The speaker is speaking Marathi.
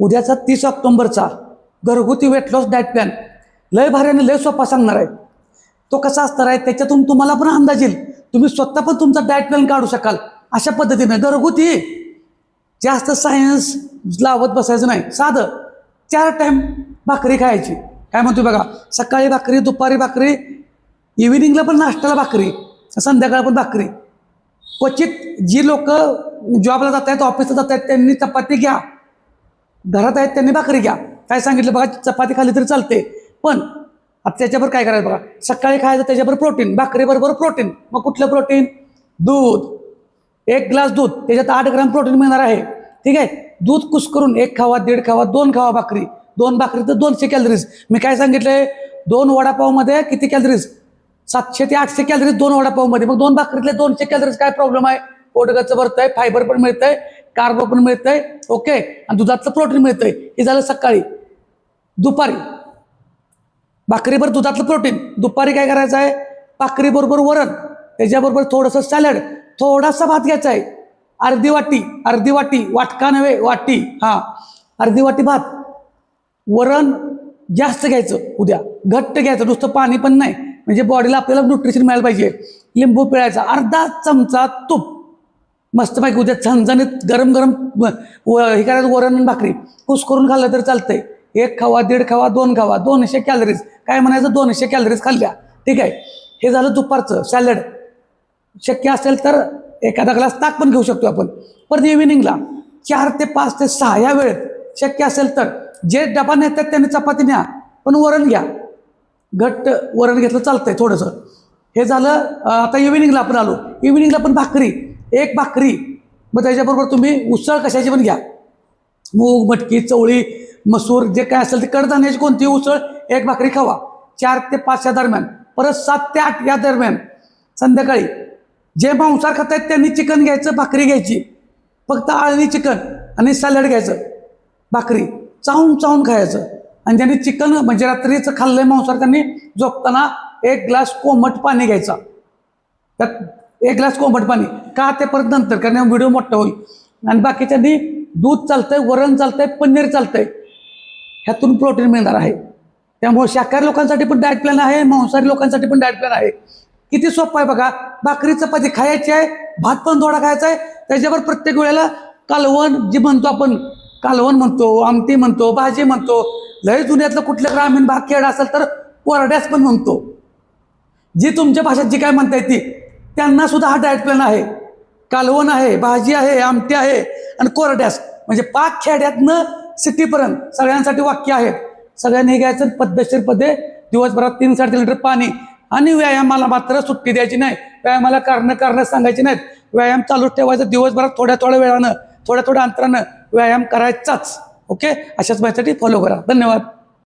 उद्याचा तीस ऑक्टोंबरचा घरगुती वेट लॉस डायट प्लॅन लय भाऱ्याने लय सोपा सांगणार आहे. तो कसा असणार आहे त्याच्यातून तुम्हाला पण अंदाज येईल. तुम्ही स्वतः पण तुमचा डायट प्लॅन काढू शकाल. अशा पद्धतीनं घरगुती. जास्त सायन्स लावत बसायचं नाही. साधं. चार टाईम भाकरी खायची. काय म्हणतो बघा? सकाळी भाकरी दुपारी भाकरी इव्हिनिंगला पण नाश्त्याला भाकरी संध्याकाळ पण भाकरी. क्वचित जी लोक जॉबला जात आहेत ऑफिसला जात आहेत त्यांनी चपाती घ्या. घरात आहेत त्यांनी भाकरी घ्या. काय सांगितलं बघा चपाती खाली तरी चालते. पण आता त्याच्यावर काय करायचं बघा? सकाळी खायचं त्याच्यावर प्रोटीन भाकरीबरोबर प्रोटीन मग कुठलं प्रोटीन दूध. एक ग्लास दूध. त्याच्यात आठ ग्राम प्रोटीन मिळणार आहे. ठीक आहे? दूध कुस्करून एक खावा दीड खावा दोन खावा भाकरी. दोन भाकरी तर दोनशे कॅलरीज मी काय सांगितलंय? दोन वडापावमध्ये किती कॅलरीज सातशे ते आठशे कॅलरीज दोन वडापावमध्ये. मग दोन भाकरीतले दोनशे कॅलरीज काय प्रॉब्लेम आहे? पोटगचं भरतंय फायबर पण मिळतंय. कार्ब पण मिळतंय ओके आणि दुधातलं प्रोटीन मिळतंय. हे झालं सकाळी. दुपारी. भाकरीवर दुधातलं प्रोटीन दुपारी काय करायचं आहे? भाकरीबरोबर वरण. त्याच्याबरोबर थोडंसं सॅलड थोडासा भात घ्यायचा आहे. अर्धी वाटी. अर्धी वाटी. वाटका नव्हे वाटी. हां. अर्धी वाटी भात. वरण जास्त घ्यायचं उद्या. घट्ट घ्यायचं. नुसतं पाणी पण नाही. म्हणजे बॉडीला आपल्याला न्यूट्रिशन मिळायला पाहिजे. लिंबू पिळायचा. अर्धा चमचा तूप. मस्तपैकी उद्या झणझणीत गरम गरम व- हे करायचं वरण आणि भाकरी. कुस करून खाल्लं तर चालतंय. एक खावा दीड खावा दोन खावा दोनशे कॅलरीज काय म्हणायचं? दोनशे कॅलरीज खाल्ल्या. ठीक आहे? हे झालं दुपारचं सॅलड शक्य असेल तर एखादा ग्लास ताक पण घेऊ शकतो आपण. परत इव्हिनिंगला चार ते पाच ते सहा या वेळेत शक्य असेल तर जे डबा नेतात त्यांनी चपाती न्या पण वरण घ्या. घट्ट वरण घेतलं चालतंय थोडंसं. हे झालं आता इव्हिनिंगला आपण आलो. इव्हिनिंगला पण भाकरी. एक भाकरी. मग त्याच्याबरोबर तुम्ही उसळ कशाची पण घ्या. मूग मटकी चवळी मसूर जे काय असेल ते कडधान्याची कोणती उसळ एक भाकरी खावा. चार ते पाचच्या दरम्यान. परत सात ते आठ या दरम्यान संध्याकाळी जे मांसाहार खात आहेत त्यांनी चिकन घ्यायचं भाकरी घ्यायची. फक्त आळणी चिकन आणि सॅलड घ्यायचं. भाकरी चावून चावून खायचं. आणि ज्यांनी चिकन म्हणजे रात्रीचं खाल्लंय मांसाहार त्यांनी झोपताना एक ग्लास कोमट पाणी घ्यायचा. त्यात एक ग्लास कोंबट पाणी. का ते परत नंतर कारण व्हिडिओ मोठा होईल. आणि बाकीच्यांनी दूध चालतंय वरण चालतंय पनीर चालतंय. ह्यातून प्रोटीन मिळणार आहे. त्यामुळे शाकाहारी लोकांसाठी पण डाएट प्लॅन आहे मांसाहारी लोकांसाठी पण डाएट प्लॅन आहे. किती सोपं आहे बघा. भाकरी चपाती खायची आहे भात पण थोडा खायचा आहे. त्याच्यावर प्रत्येक वेळेला कालवण जी म्हणतो आपण कालवण म्हणतो आमटी म्हणतो भाजी म्हणतो. लय जुन्यातलं कुठलं ग्रामीण भाग खेळ असेल तर कोरड्यास पण म्हणतो. जी तुमच्या भाषेत जी काय म्हणता ती. त्यांना सुद्धा हा डायट प्लॅन आहे. कालवण आहे भाजी आहे आमटी आहे आणि कोरड्यास. म्हणजे पाक खेड्यातनं सिटीपर्यंत सगळ्यांसाठी वाक्य आहेत. सगळ्यांनी घ्यायचं पद्धतशीरपणे दिवसभरात तीन साडे लिटर पाणी आणि व्यायामाला मात्र सुट्टी द्यायची नाही. व्यायामाला कारणं कारणं सांगायची नाहीत. व्यायाम चालूच ठेवायचा दिवसभरात थोड्या थोड्या वेळानं थोड्या थोड्या अंतरानं व्यायाम करायचाच. ओके? अशाच माहितीसाठी फॉलो करा. धन्यवाद.